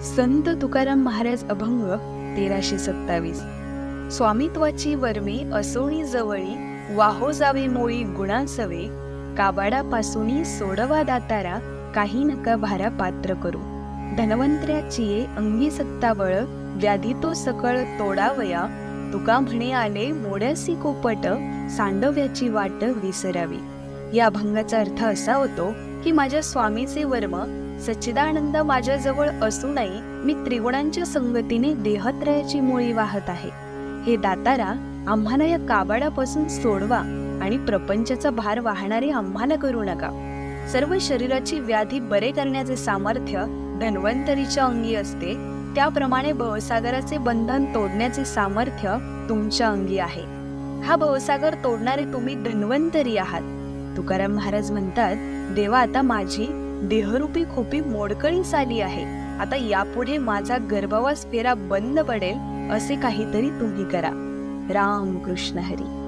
संत तुकाराम महाराज अभंग तेराशे सत्तावीस. स्वामित्वाची वर्मे असोणी जवळी वाहो जावे मोळी गुणासवे काबाडापासूनी सोडवा दातारा काही नका भारा पात्र करू. धनवंतऱ्याची अंगी सत्तावळ व्याधी तो सकळ तोडावया तुका म्हणे आले मोड्यासी कोपट सांडव्याची वाट विसरावी. या अभंगाचा अर्थ असा होतो की माझ्या स्वामीचे वर्म सच्चिदानंद माझ्याजवळ असूनही मी त्रिगुणांच्या संगतीने देहत्रयाची मुळी वाहत आहे. हे दातारा आम्हाला या काबाडापासून सोडवा आणि प्रपंचाचा भार वाहणारे आम्हाला करू नका. सर्व शरीराची व्याधी बरे करण्याचे सामर्थ्य धन्वंतरीच्या अंगी असते. त्याप्रमाणे भवसागराचे बंधन तोडण्याचे सामर्थ्य तुमच्या अंगी आहे. हा भवसागर तोडणारे तुम्ही धन्वंतरी आहात. तुकाराम महाराज म्हणतात देवा आता माझी देहरूपी खोपी मोडकळीस आली आहे. आता यापुढे माझा गर्भवास फेरा बंद पडेल असे काहीतरी तुम्ही करा. राम कृष्ण हरी.